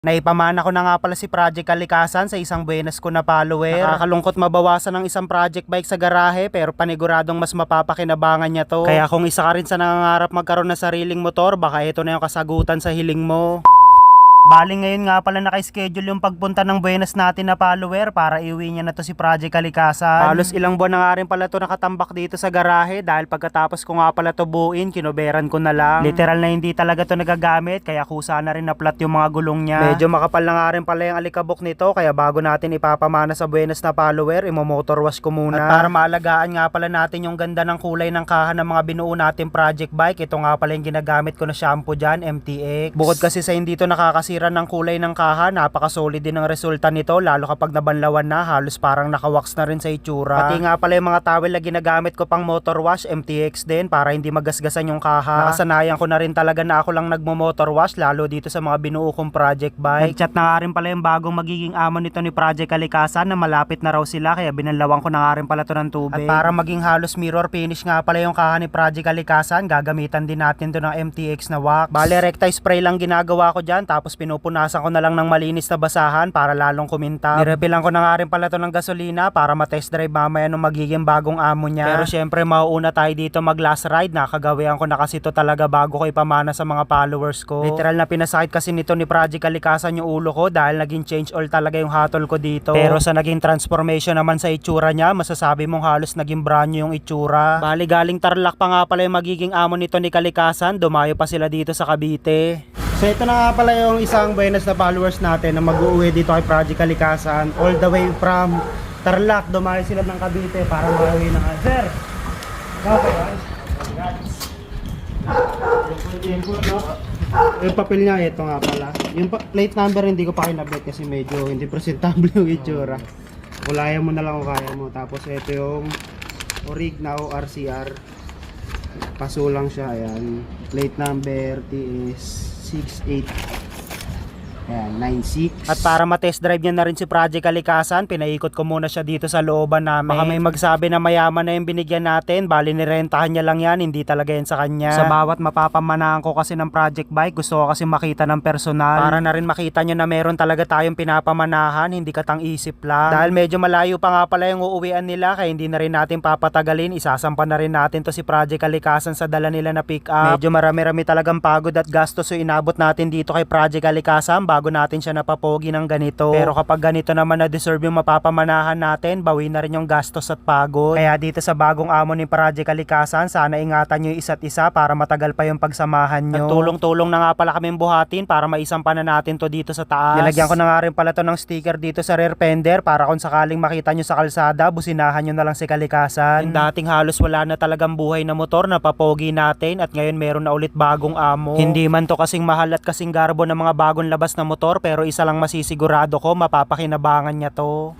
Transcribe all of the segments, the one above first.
Naipamana ko na nga pala si Project Kalikasan sa isang buenas ko na follower. Nakakalungkot mabawasan ng isang project bike sa garahe pero paniguradong mas mapapakinabangan niya to. Kaya kung isa ka rin sa nangangarap magkaroon ng sariling motor, baka ito na yung kasagutan sa hiling mo. Bali ngayon nga pala naka-schedule yung pagpunta ng buenas natin na follower para iuwi niya na to si Project Kalikasan. Halos ilang buwan na nga rin pala to nakatambak dito sa garahe dahil pagkatapos ko nga pala to buuin, kinuberan ko na lang. Literal na hindi talaga to nagagamit kaya kusa na rin na flat yung mga gulong niya. Medyo makapal na nga rin pala yung alikabok nito kaya bago natin ipapamana sa buenas na follower, imo-motor wash ko muna. At para maalagaan nga pala natin yung ganda ng kulay ng kaha ng mga binuo natin project bike, ito nga pala yung ginagamit ko na shampoo dyan, MTX. Bukod kasi sa hindi to nakakasira ng kulay ng kaha, napaka-solid din ang resulta nito lalo kapag nabanlawan na, halos parang nakawax na rin sa itsura. Pati nga pala yung mga towel na ginagamit ko pang motor wash, MTX din para hindi magasgasan yung kaha. Nakasanayan ko na rin talaga na ako lang nagmo-motor wash lalo dito sa mga binuo kong project bike. Nag-chat na nga rin pala yung bagong magiging amo nito ni Project Kalikasan na malapit na raw sila kaya binanlawan ko na nga rin pala to ng tubig. At para maging halos mirror finish nga pala yung kaha ni Project Kalikasan, gagamitan din natin to ng MTX na wax. Bale, recti spray lang ginagawa ko dyan tapos pinupunasan ko na lang ng malinis na basahan para lalong kumintab. Nirepilan ko na nga rin pala to ng gasolina para matest drive mamaya nung magiging bagong amo niya. Pero syempre mauuna tayo dito mag last ride. Nakagawian ko na kasi to talaga bago ko ipamana sa mga followers ko. Literal na pinasakit kasi nito ni Project Kalikasan yung ulo ko dahil naging change oil talaga yung hatol ko dito. Pero sa naging transformation naman sa itsura niya, masasabi mong halos naging brand yung itsura. Bali galing Tarlac pa nga pala yung magiging amo nito ni Kalikasan. Dumayo pa sila dito sa Cavite. So ito na nga pala yung isang buenas na followers natin na mag-uwi dito kay Project Kalikasan all the way from Tarlac. Dumayo sila ng Cavite para mauwi na nga. Sir! Okay, guys. Yung papel niya, ito nga pala. Yung plate number hindi ko pa kinabit kasi medyo hindi presentable yung itsura. Kulayan mo na lang kung kaya mo. Tapos ito yung Orig na ORCR. Paso siya, ayan. Plate number TS six eight Ayan, 96. At para ma-test drive niya na rin si Project Kalikasan, pinaikot ko muna siya dito sa looban namin. Baka may magsabi na mayaman na yung binigyan natin, bali nirentahan niya lang yan, hindi talaga yan sa kanya. Sa bawat mapapamanahan ko kasi ng project bike, gusto ko kasi makita ng personal. Para na rin makita nyo na meron talaga tayong pinapamanahan, hindi katang isip lang. Dahil medyo malayo pa nga pala yung uuwian nila, kaya hindi na rin natin papatagalin, isasampa na rin natin to si Project Kalikasan sa dala nila na pick up. Medyo marami-rami talagang pagod at gastos yung inabot natin dito kay Project Kalikasan bago natin siya napapogi ng ganito. Pero kapag ganito naman na deserve yung mapapamanahan natin, bawi na rin yung gastos at pagod. Kaya dito sa bagong amo ni Project Kalikasan, sana ingatan nyo isa't isa para matagal pa yung pagsamahan nyo. At tulong-tulong na nga pala kaming buhatin para maisampa na natin to dito sa taas. Nilagyan ko na nga rin pala to ng sticker dito sa rear fender para kung sakaling makita nyo sa kalsada, businahan nyo na lang si Kalikasan. Yung dating halos wala na talagang buhay na motor na papogi natin at ngayon meron na ulit bagong amo. Hindi man to kasing mahal at kasing garbo ng mga bagong labas na motor pero isa lang masisigurado ko mapapakinabangan niya to.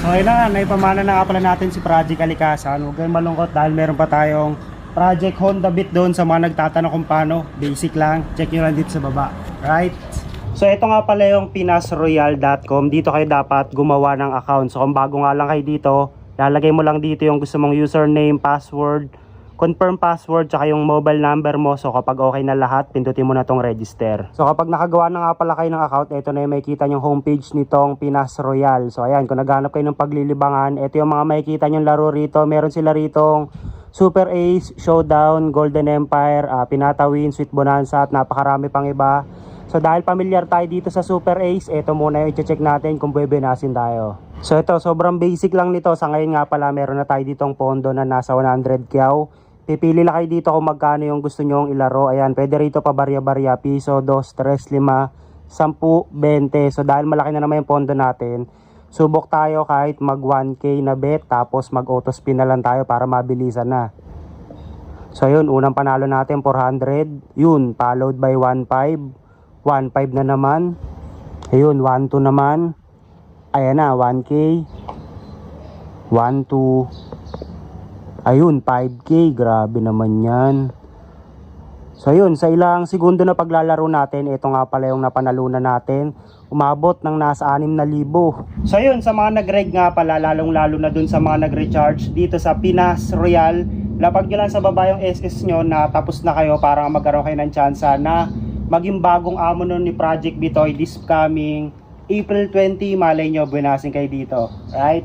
So ayun na nga, naipamana na nga pala natin si Project Alikasan. Huwag kayong malungkot dahil meron pa tayong Project Honda Beat doon sa mga nagtatanong kung paano. Basic lang. Check nyo lang dito sa baba. Right? So ito nga pala yung pinasroyal.com. Dito kayo dapat gumawa ng account. So kung bago nga lang kayo dito, lalagay mo lang dito yung gusto mong username, password, confirm password tsaka yung mobile number mo. So kapag okay na lahat, pindutin mo na tong register. So kapag nakagawa na nga pala kayo ng account, ito na yung makikita yung homepage nitong Pinas Royal. So ayan, kung naghanap kayo ng paglilibangan, ito yung mga makikita yung laro rito. Meron sila ritong Super Ace, Showdown, Golden Empire, ah, Pinatawin, Sweet Bonanza at napakarami pang iba. So dahil familiar tayo dito sa Super Ace, ito muna yung i-check natin kung bebenasin tayo. So ito, sobrang basic lang nito. Sa ngayon nga pala, meron na tayo ditong pondo na nasa 100 kyaw. Pipili lang kayo dito kung magkano yung gusto nyong ilaro. Ayan, pwede rito pa barya-barya. Piso, 2, 3, 5, 10, 20. So dahil malaki na naman yung pondo natin, subok tayo kahit mag 1k na bet tapos mag auto spin na lang tayo para mabilisan na. So yun, unang panalo natin 400. Yun, followed by 1.5. 1.5 na naman. Ayun, 1.2 naman. Ayan na, 1k. 1.2. Ayun, 5k. Grabe naman yan. So yun, sa ilang segundo na paglalaro natin, ito nga pala yung napanalunan natin. Umabot ng nasa 6,000. So yun, sa mga nag-reg nga pala, lalong lalo na dun sa mga nag-recharge dito sa Pinas Royal, lapag nyo lang sa baba yung SS nyo na tapos na kayo para magkaroon kayo ng tsansa na maging bagong amo nun ni Project Bitoy this coming April 20, malay nyo, bunasing kayo dito. Right?